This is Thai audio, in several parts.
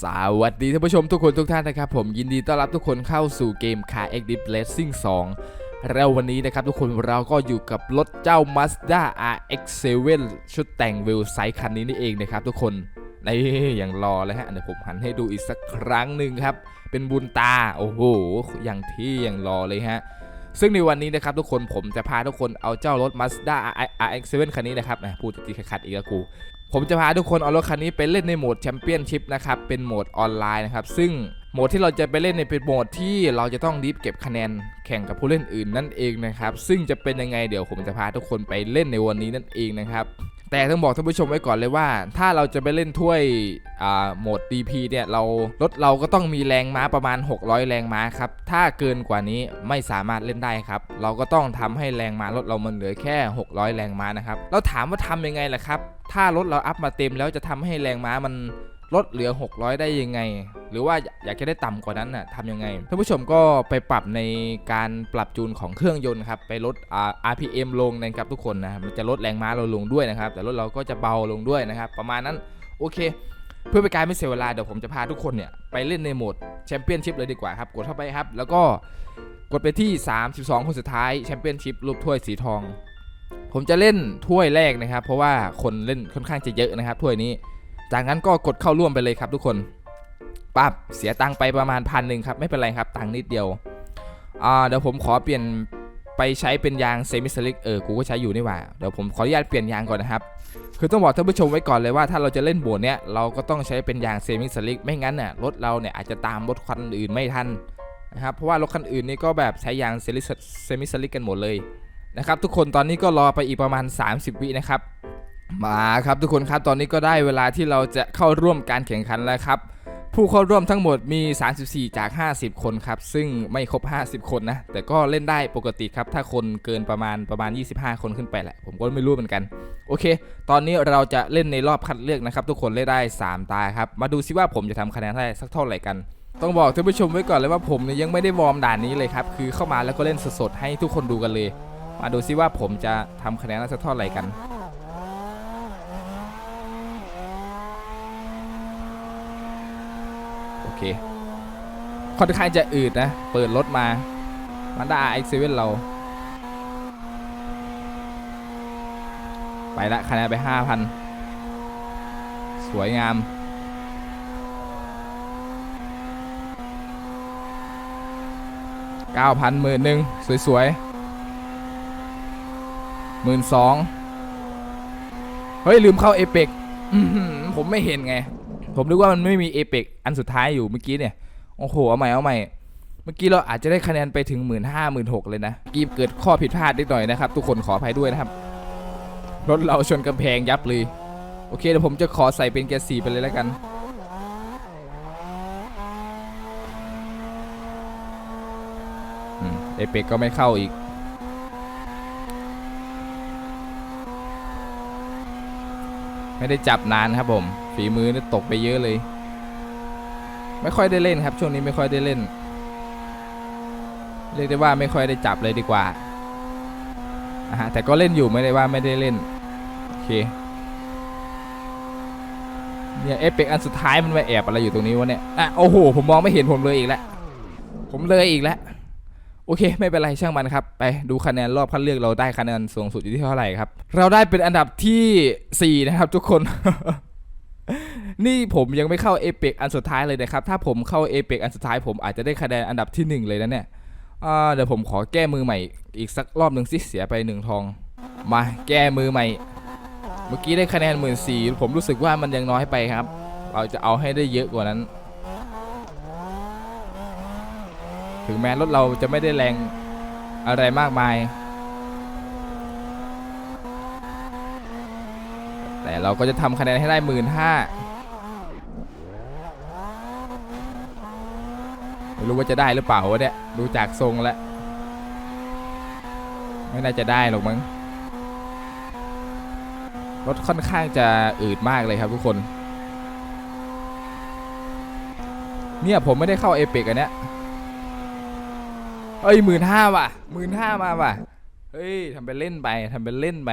สวัสดีท่านผู้ชมทุกคนทุกท่านนะครับ ผมยินดีต้อนรับทุกคนเข้าสู่เกม Car X Deep Racing 2 แล้ววันนี้นะครับทุกคนเราก็อยู่กับรถเจ้า Mazda RX-7 ชุดแต่งวิวไซคันนี้นี่เองนะครับทุกคนนี่อย่างรอเลยฮะเดี๋ยวผมหันให้ดูอีกสักครั้งหนึ่งครับ เป็นบุญตา โอ้โห อย่างที่อย่างรอเลยฮะ ซึ่งในวันนี้นะครับทุกคนผมจะพาทุกคนเอาเจ้ารถ Mazda RX-7 คันนี้นะครับนะพูดติดขัดอีกแล้วกู ผมจะพาทุกคนเอารถคันนี้ไปเล่นในโหมดแชมเปี้ยนชิพนะครับ เป็นโหมดออนไลน์นะครับ ซึ่งโหมดที่เราจะไปเล่นเนี่ยเป็นโหมดที่เราจะต้องรีบเก็บคะแนนแข่งกับผู้เล่นอื่นนั่นเองนะครับ ซึ่งจะเป็นยังไงเดี๋ยวผมจะพาทุกคนไปเล่นในวันนี้นั่นเองนะครับ แต่ต้องบอกท่านผู้ชมไว้ก่อนเลยว่า ถ้าเราจะไปเล่นถ้วยโหมด DP เนี่ยเรารถเราก็ต้องมีแรงม้าประมาณ 600 แรงม้าครับ ถ้าเกินกว่านี้ไม่สามารถเล่นได้ครับ เราก็ต้องทำให้แรงม้ารถเรามันเหลือแค่ 600 แรงม้านะครับเราถามว่าทำยังไงล่ะครับ ถ้ารถเราอัพมาเต็มแล้วจะทำให้แรงม้ามัน ลดเหลือ 600 ได้ยังไง หรือว่าอยากจะได้ต่ำกว่านั้นน่ะทำยังไงท่านผู้ชมก็ไปปรับในการปรับจูนของเครื่องยนต์ครับไปลดอ่า RPM ลงนะครับทุกคนนะมันจะลดแรงม้าเราลงด้วยนะครับ แต่รถเราก็จะเบาลงด้วยนะครับ ประมาณนั้นโอเค เพื่อเป็นการไม่เสียเวลาเดี๋ยวผมจะพาทุกคนเนี่ยไปเล่นในโหมดแชมเปี้ยนชิพเลยดีกว่าครับกดเข้าไปครับ แล้วก็กดไปที่ 32 คนสุดท้ายแชมเปี้ยนชิพรูปถ้วยสีทอง ผมจะเล่นถ้วยแรกนะครับ เพราะว่าคนเล่นค่อนข้างจะเยอะนะครับถ้วยนี้ จากนั้นก็กดเข้าร่วมไปเลยครับทุกคนปั๊บเสียตังไปประมาณพันหนึ่งครับ ไม่เป็นไรครับ ตังนิดเดียวอ่าเดี๋ยวผมขอเปลี่ยนไปใช้เป็นยางเซมิสลิกเออกูก็ใช้อยู่นี่หว่าเดี๋ยวผมขออนุญาตเปลี่ยนยางก่อนนะครับ คือต้องบอกท่านผู้ชมไว้ก่อนเลยว่าถ้าเราจะเล่นโบนเนี้ยเราก็ต้องใช้เป็นยางเซมิสลิกไม่งั้นน่ะรถเราเนี่ยอาจจะตามรถคันอื่นไม่ทันนะครับเพราะว่ารถคันอื่นนี่ก็แบบใช้ยางเซมิสลิกกันหมดเลยนะครับทุกคนตอนนี้ก็รอไปอีกประมาณ 30 วินะครับ มาครับทุกคนครับตอนนี้ก็ได้เวลาที่เราจะเข้าร่วมการแข่งขันแล้วครับ ผู้เข้าร่วมทั้งหมดมี 34 จาก 50 คนครับ ซึ่งไม่ครบ 50 คนนะ แต่ก็เล่นได้ปกติครับ ถ้าคนเกินประมาณประมาณ 25 คนขึ้นไปแหละ ผมก็ไม่รู้เหมือนกัน โอเค ตอนนี้เราจะเล่นในรอบคัดเลือกนะครับ ทุกคนเล่นได้ 3 ตาครับ มาดูซิว่าผมจะทำคะแนนได้สักเท่าไหร่กันต้องบอกท่านผู้ชมไว้ก่อนเลยว่าผมเนี่ยยังไม่ได้วอร์มด่านนี้เลยครับ คือเข้ามาแล้วก็เล่นสดๆให้ทุกคนดูกันเลย มาดูซิว่าผมจะทำคะแนนได้สักเท่าไหร่กัน โอ เคค่อนข้างจะอืดนะ เปิดรถมามาด้า X7 เซเว่นเรา ไปละคะแนนไป 5,000 สวยงาม9,000หมื่นหนึ่งสวยๆหมื่นสองเฮ้ย ลืมเข้าเอเปกผมไม่เห็นไง ผมนึกว่ามันไม่มีเอเปกอันสุดท้ายอยู่เมื่อกี้เนี่ย โอ้โห เอาใหม่ เอาใหม่ เมื่อกี้เราอาจจะได้คะแนนไปถึง 1 5ื่นห้าหมื่นหกเลยนะกีบเกิดข้อผิดพลาดนิดหน่อยนะครับ ทุกคนขออภัยด้วยนะครับ รถเราชนกำแพงยับเลย โอเคเดี๋ยวผมจะขอใส่เป็นแกสีไปเลยแล้วกัน เอเปกก็ไม่เข้าอีกไม่ได้จับนานครับผม ฝีมือนี่ตกไปเยอะเลย ไม่ค่อยได้เล่นครับ ช่วงนี้ไม่ค่อยได้เล่น เรียกได้ว่าไม่ค่อยได้จับเลยดีกว่าอ่าฮะแต่ก็เล่นอยู่ไม่ได้ว่าไม่ได้เล่น โอเคเนี่ยเอฟเฟกอันสุดท้ายมันมาแอบอะไรอยู่ตรงนี้วะเนี่ยอะโอ้โห ผมมองไม่เห็นผมเลยอีกแล้ว ผมเลยอีกแล้ว โอเค ไม่เป็นไรช่างมันครับ ไปดูคะแนนรอบคัดเลือกเราได้คะแนนสูงสุดอยู่ที่เท่าไหร่ครับ เราได้เป็นอันดับทีสี่4 นะครับทุกคน นี่ผมยังไม่เข้าเอเปกอันสุดท้ายเลยนะครับ ถ้าผมเข้าเอเปกอันสุดท้ายผมอาจจะได้คะแนนอันดับที่หนึ่งเลยนะเนี่ยเดี๋ยวผมขอแก้มือใหม่อีกสักรอบหนึ่งสิเสียไปหนึ่งทอง มาแก้มือใหม่ เมื่อกี้ได้คะแนนหมื่นสี่ผมรู้สึกว่ามันยังน้อยไปครับ เราจะเอาให้ได้เยอะกว่านั้น ถึงแม้รถเราจะไม่ได้แรงอะไรมากมาย แต่เราก็จะทำคะแนนให้ได้หมื่นห้า ไม่รู้ว่าจะได้หรือเปล่าวะเนี่ยดูจากทรงแล้วไม่น่าจะได้หรอกมั้งรถค่อนข้างจะอืดมากเลยครับทุกคน เนี่ยผมไม่ได้เข้าเอเปกอันเนี้ยเอ้ยหมื่นห้าว่ะหมื่นห้ามาว่ะเฮ้ยทำเป็นเล่นไปทำเป็นเล่นไป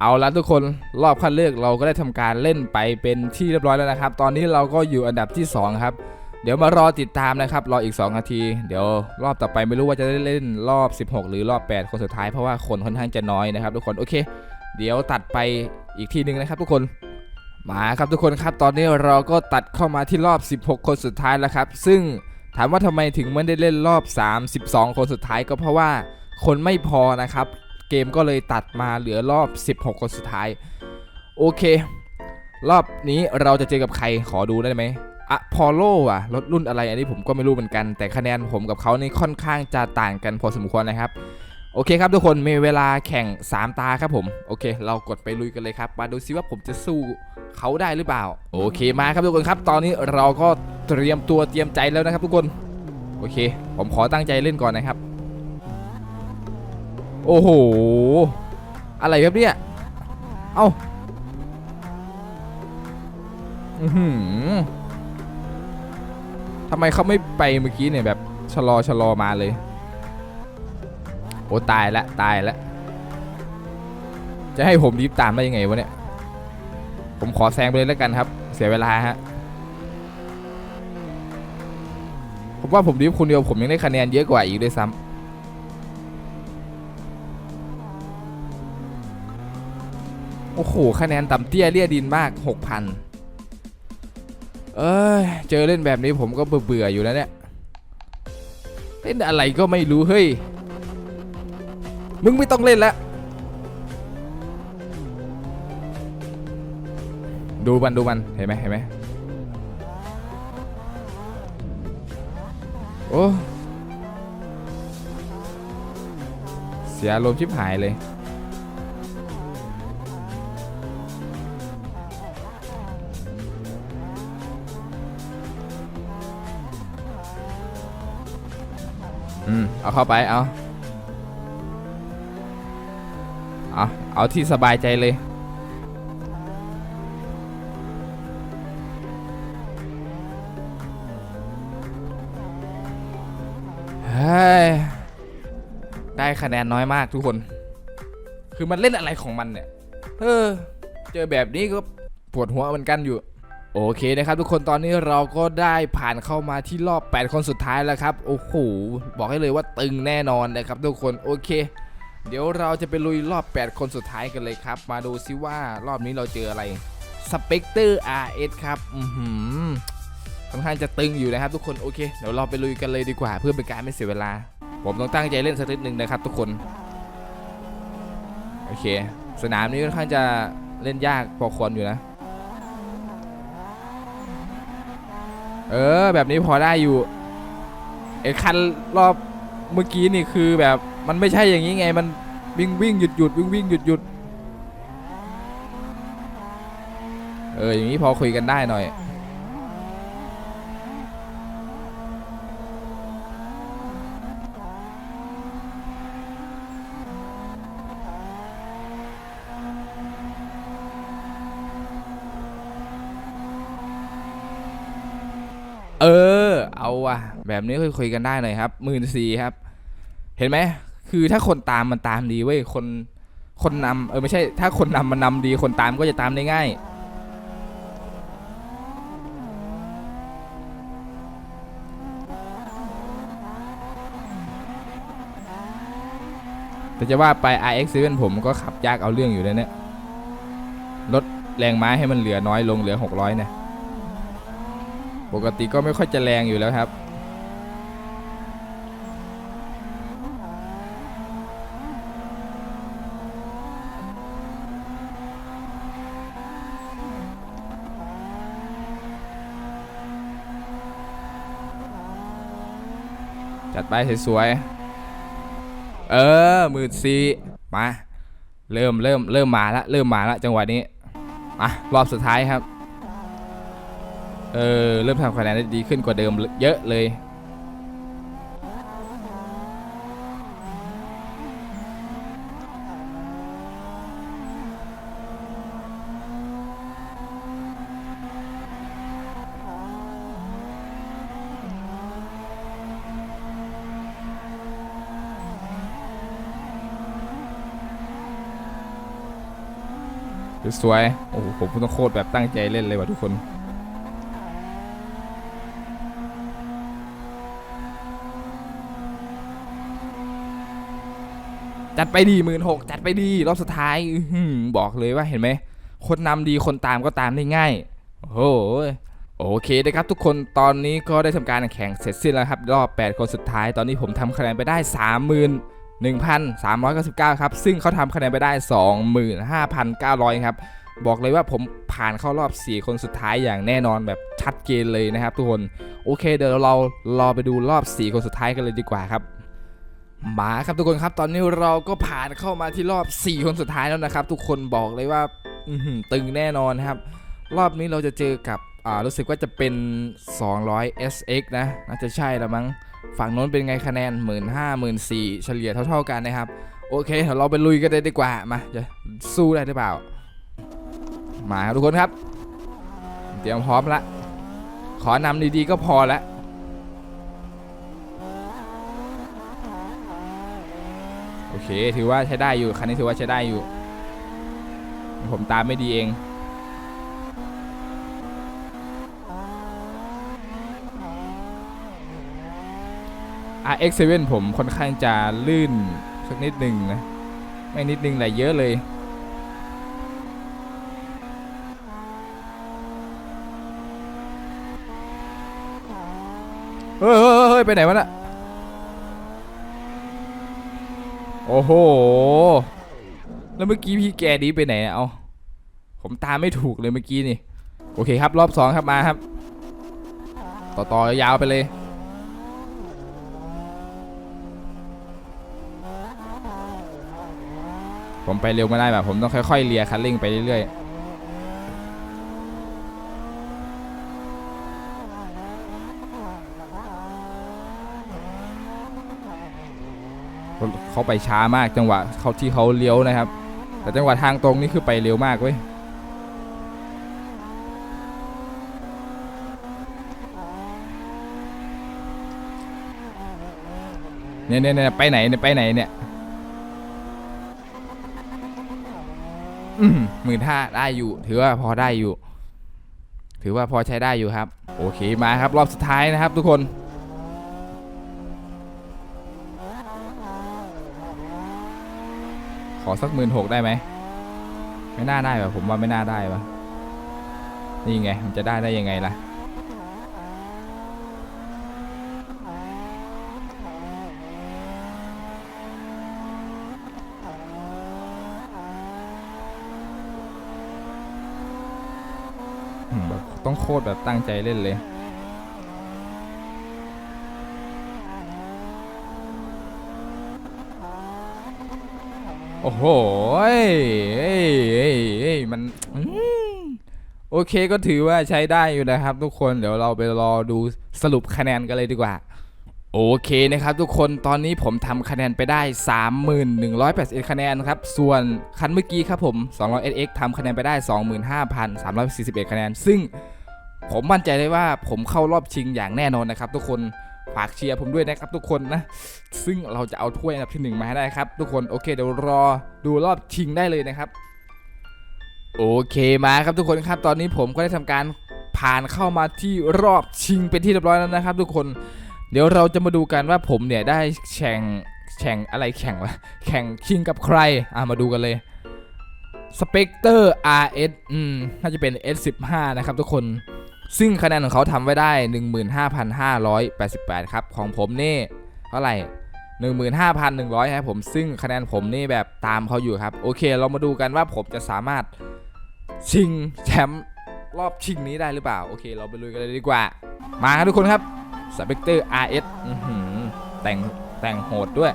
เอาละทุกคนรอบคัดเลือกเราก็ได้ทำการเล่นไปเป็นที่เรียบร้อยแล้วนะครับ ตอนนี้เราก็อยู่อันดับที่สองครับ เดี๋ยวมารอติดตามนะครับ รออีก 2 นาที เดี๋ยวรอบต่อไปไม่รู้ว่าจะได้เล่นรอบ 16 หรือรอบ 8 คนสุดท้ายเพราะว่าคนค่อนข้างจะน้อยนะครับ ทุกคนโอเค เดี๋ยวตัดไปอีกทีหนึงนะครับ ทุกคนมาครับทุกคนครับตอนนี้เราก็ตัดเข้ามาที่รอบ 16 คนสุดท้ายแล้วครับ ซึ่งถามว่าทำไมถึงไม่ได้เล่นรอบ 32 คนสุดท้ายก็เพราะว่าคนไม่พอนะครับ เกมก็เลยตัดมาเหลือรอบ 16 คนสุดท้าย โอเค รอบนี้เราจะเจอกับใครขอดูได้ไหม อะพอลโลอะรถรุ่นอะไรอันนี้ผมก็ไม่รู้เหมือนกัน แต่คะแนนผมกับเขานี่ค่อนข้างจะต่างกันพอสมควรนะครับ โอเคครับทุกคนมีเวลาแข่ง 3 ตาครับผม โอเค เรากดไปลุยกันเลยครับ มาดูซิว่าผมจะสู้เขาได้หรือเปล่า โอเคมาครับทุกคนครับ ตอนนี้เราก็เตรียมตัวเตรียมใจแล้วนะครับ ทุกคน โอเค ผมขอตั้งใจเล่นก่อนนะครับ โอ้โห อะไรครับเนี่ย เอ้าอือหือำไมเขาไม่ไปเมื่อกี้เนี่ยแบบชะลอชะลอมาเลย โอ้ตายละตายละจะให้ผมรีบตามได้ยังไงวะเนี่ย ผมขอแซงไปเลยแล้วกันครับ เสียเวลาฮะ ผมว่าผมรีบคนเดียวผมยังได้คะแนนเยอะกว่าอีกด้วยซ้ำโอ้โห คะแนนต่ำเตี้ยเลี่ยดินมาก 6,000 เอ้ยเจอเล่นแบบนี้ผมก็เบื่ออยู่แล้วเนี่ย เล่นอะไรก็ไม่รู้เฮ้ย มึงไม่ต้องเล่นละ ดูมันดูมันเห็นไหมเห็นไหมโอ้ เสียอารมณ์ชิบหายเลย เอาเข้าไปเอาเอาเอาที่สบายใจเลยเฮ้ยได้คะแนนน้อยมากทุกคน คือมันเล่นอะไรของมันเนี่ย เออ เจอแบบนี้ก็ปวดหัวเหมือนกันอยู่ โอเคนะครับทุกคนตอนนี้เราก็ได้ผ่านเข้ามาที่รอบ 8 คนสุดท้ายแล้วครับโอ้โหบอกให้เลยว่าตึงแน่นอนนะครับทุกคนโอเค เดี๋ยวเราจะไปลุยรอบ 8 คนสุดท้ายกันเลยครับ มาดูซิว่ารอบนี้เราเจออะไร Spectre RS ครับอือหือค่อนข้างจะตึงอยู่นะครับทุกคนโอเคเดี๋ยวเราไปลุยกันเลยดีกว่า เพื่อเป็นการไม่เสียเวลา ผมต้องตั้งใจเล่นสักนิดนึงนะครับ ทุกคนโอเค สนามนี้ค่อนข้างจะเล่นยากพอควรอยู่นะ เออ แบบนี้พอได้อยู่ไอ้คันรอบเมื่อกี้นี่คือแบบมันไม่ใช่อย่างนี้ไง มันวิ่งวิ่งหยุดหยุดวิ่งวิ่งหยุดหยุดเอออย่างนี้พอคุยกันได้หน่อย เออ เอาว่ะ แบบนี้คุยคุยกันได้หน่อยครับหมื่นสี่ครับ เห็นไหม คือถ้าคนตามมันตามดีเว้ย คน คนนำเออไม่ใช่ ถ้าคนนำมันนำดี คนตามก็จะตามได้ง่าย แต่จะว่าไป RX7 ผมก็ขับยากเอาเรื่องอยู่แล้วเนี่ย ลดแรงม้าให้มันเหลือน้อยลงเหลือ 600เนี่ย ปกติก็ไม่ค่อยจะแรงอยู่แล้วครับ จัดไปสวยๆ เออหมื่นสี่มา เริ่มเริ่มเริ่มมาละเริ่มมาละจังหวะนี้ มารอบสุดท้ายครับ เออ เริ่มทำคะแนนได้ดีขึ้นกว่าเดิมเยอะเลย สวย โอ้โห ผมต้องโคตรแบบตั้งใจเล่นเลยว่ะทุกคน จัดไปดีหมื่นหกจัดไปดีรอบสุดท้ายอบอกเลยว่าเห็นไหม คนนำดีคนตามก็ตามได้ง่าย โอ้โหโอเคนะครับทุกคนตอนนี้ก็ได้ทำการแข่งเสร็จสิ้นแล้วครับ รอบ 8 คนสุดท้าย ตอนนี้ผมทำคะแนนไปได้ 31,399 ครับ ซึ่งเขาทำคะแนนไปได้ 25,900 ครับบอกเลยว่าผมผ่านเข้ารอบ 4 คนสุดท้ายอย่างแน่นอนแบบชัดเจนเลยนะครับทุกคน โอเคเดี๋ยวเรารอไปดูรอบ 4 คนสุดท้ายกันเลยดีกว่าครับ มาครับทุกคนครับตอนนี้เราก็ผ่านเข้ามาที่รอบ 4 คนสุดท้ายแล้วนะครับ ทุกคนบอกเลยว่าตึงแน่นอนครับ รอบนี้เราจะเจอกับอ่ารู้สึกว่าจะเป็น 200 SX นะน่าจะใช่ล้วมั้งฝั่งโน้นเป็นไงคะแนน 1 5 0 0 0 0 4เฉลี่ยเท่า ๆกันนะครับ โอเคเดี๋ยวเราไปลุยกันเลยดีกว่ามาจะสู้ได้หรือเปล่า มาครับทุกคนครับ เตรียมพร้อมละ ขอนำดีๆก็พอละ โอ เค ถือว่าใช้ได้อยู่ คันนี้ถือว่าใช้ได้อยู่ ผมตามไม่ดีเอง RX7 ผมค่อนข้างจะลื่นสักนิดหนึ่งนะ ไม่นิดนึงแหละเยอะเลยเฮ้ยเฮ้ยเฮ้ยไปไหนวะน่ะ โอ้โห แล้วเมื่อกี้พี่แกดีไปไหนอะเอา ผมตามไม่ถูกเลยเมื่อกี้นี่ โอเคครับรอบสองครับมาครับ ต่อต่อยาวไปเลย ผมไปเร็วไม่ได้แบบผมต้องค่อยๆเลียคันเร่งไปเรื่อยๆ เขาไปช้ามากจังหวะเขาที่เขาเลี้ยวนะครับ แต่จังหวะทางตรงนี่คือไปเร็วมากเว้ยเนี่ยเนี่ยไปไหนเนี่ยไปไหนเนี่ยหมื่นห้าได้อยู่ ถือว่าพอได้อยู่ ถือว่าพอใช้ได้อยู่ครับ โอเคมาครับรอบสุดท้ายนะครับทุกคน ขอสักหมื่นหกได้ไหม ไม่น่าได้ป่ะผมว่าไม่น่าได้ป่ะ นี่ไง มันจะได้ได้ยังไงล่ะ แบบต้องโคตรแบบตั้งใจเล่นเลย โอ้โหเอ้ยเอ้ยเอ้ยเอ้ยมันโอเคก็ถือว่าใช้ได้อยู่นะครับทุกคนเดี๋ยวเราไปรอดูสรุปคะแนนกันเลยดีกว่าโอเคนะครับทุกคนตอนนี้ผมทำคะแนนไปได้ 3181 คะแนนครับ ส่วนคันเมื่อกี้ครับผม 200SX ทำคะแนนไปได้ 25,341 คะแนน ซึ่งผมมั่นใจเลยว่าผมเข้ารอบชิงอย่างแน่นอนนะครับทุกคน ฝากเชียร์ผมด้วยนะครับทุกคนนะ ซึ่งเราจะเอาถ้วยอันดับที่หนึ่งมาให้ได้ครับ ทุกคนโอเคเดี๋ยวรอดูรอบชิงได้เลยนะครับ โอเคมาครับทุกคนครับ ตอนนี้ผมก็ได้ทำการผ่านเข้ามาที่รอบชิงเป็นที่เรียบร้อยแล้วนะครับ ทุกคนเดี๋ยวเราจะมาดูกันว่าผมเนี่ยได้แข่งแข่งอะไรแข่งวะแข่งชิงกับใครอะมาดูกันเลย Spectre RS อืมน่าจะเป็น S15 นะครับทุกคน ซึ่งคะแนนของเขาทำไว้ได้ 15,588 ครับ ของผมนี่เท่าไหร่ 15,100 ครับผม ซึ่งคะแนนผมนี่แบบตามเขาอยู่ครับ โอเค เรามาดูกันว่าผมจะสามารถชิงแชมป์รอบชิงนี้ได้หรือเปล่า โอเค เราไปลุยกันเลยดีกว่า มาครับทุกคนครับสเปกเตอร์ RS อื้อหือแต่งแต่งโหดด้วย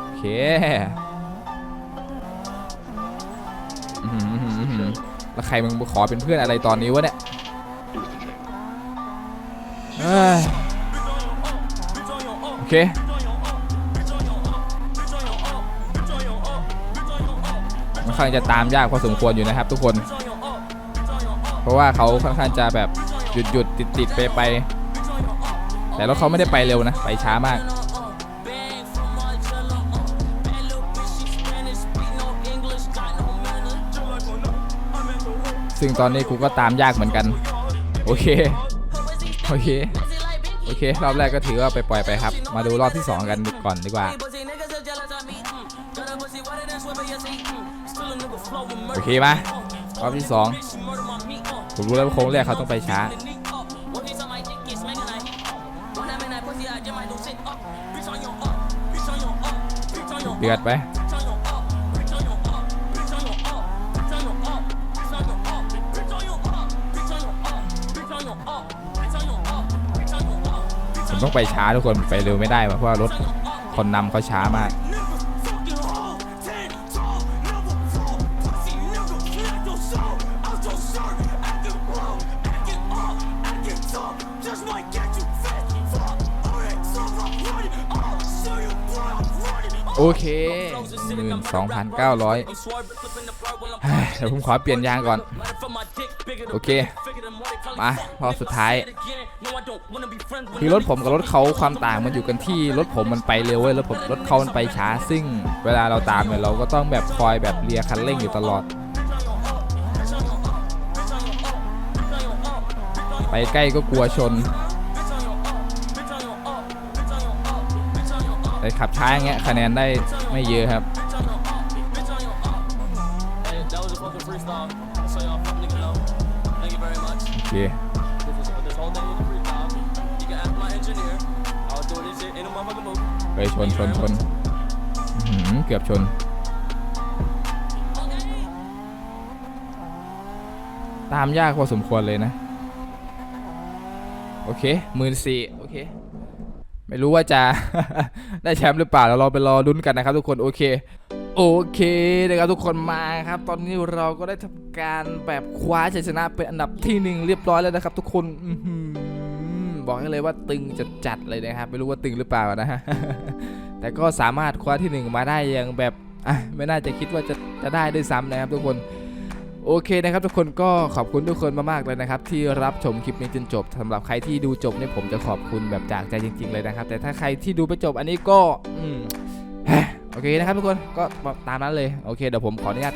โอเคแล้วใครมึงขอเป็นเพื่อนอะไรตอนนี้วะเนี่ย เอ้ยโอเค ค่อนข้างจะตามยากพอสมควรอยู่นะครับทุกคน เพราะว่าเขาค่อนข้างจะแบบหยุดหยุดติดติดไปไป แต่รถเขาไม่ได้ไปเร็วนะ ไปช้ามาก ซึ่งตอนนี้กูก็ตามยากเหมือนกัน โอเค โอเค โอเค รอบแรกก็ถือว่าไปปล่อยไปครับ มาดูรอบที่ 2 กันก่อนดีกว่า โอเคมารอบที่ 2 ผมรู้แล้วว่าโค้งแรกเขาต้องไปช้า เดือดไป ผมต้องไปช้าทุกคนไปเร็วไม่ได้เพราะว่ารถคนนำเขาช้ามากโอเคหมื่นสองพันเก้าร้อยเดี๋ยวผมขอเปลี่ยนยางก่อน โอเค มารอบสุดท้าย คือรถผมกับรถเขาความต่างมันอยู่กันที่รถผมมันไปเร็วเว้ยรถผมรถเขามันไปช้าซึ่ง เวลาเราตามเนี่ยเราก็ต้องแบบคอยแบบเลียคันเร่งอยู่ตลอด ไปใกล้ก็กลัวชนแต่ขับช้าอย่างเงี้ยคะแนนได้ไม่เยอะครับโอเค ไปชนชนชนอื้อหือเกือบชน ตามยากพอสมควรเลยนะ โอเคหมื่นสี่โอเค ไม่รู้ว่าจะ ได้แชมป์หรือเปล่าเรารอไปรอลุ้นกันนะครับทุกคน โอเค โอเคนะครับทุกคนมาครับ ตอนนี้เราก็ได้ทำการแบบคว้าชัยชนะเป็นอันดับที่หนึ่งเรียบร้อยแล้วนะครับทุกคน อื้อหือ บอกให้เลยว่าตึงจะจัดเลยนะครับ ไม่รู้ว่าตึงหรือเปล่านะฮะ แต่ก็สามารถคว้าที่หนึ่งมาได้อย่างแบบอะไม่น่าจะคิดว่าจะจะได้ด้วยซ้ำนะครับทุกคนโอเคนะครับทุกคนก็ขอบคุณทุกคนมากๆเลยนะครับ ที่รับชมคลิปนี้จนจบสำหรับใครที่ดูจบเนี่ยผมจะขอบคุณแบบจากใจจริง ๆ เลยนะครับ แต่ถ้าใครที่ดูไปจบอันนี้ก็อืมโอเคนะครับทุกคนก็ตามนั้นเลยโอเคเดี๋ยวผมขออนุญาต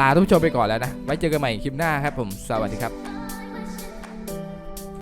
ลาทุกผู้ชมไปก่อนแล้วนะไว้เจอกันใหม่คลิปหน้าครับผมสวัสดีครับ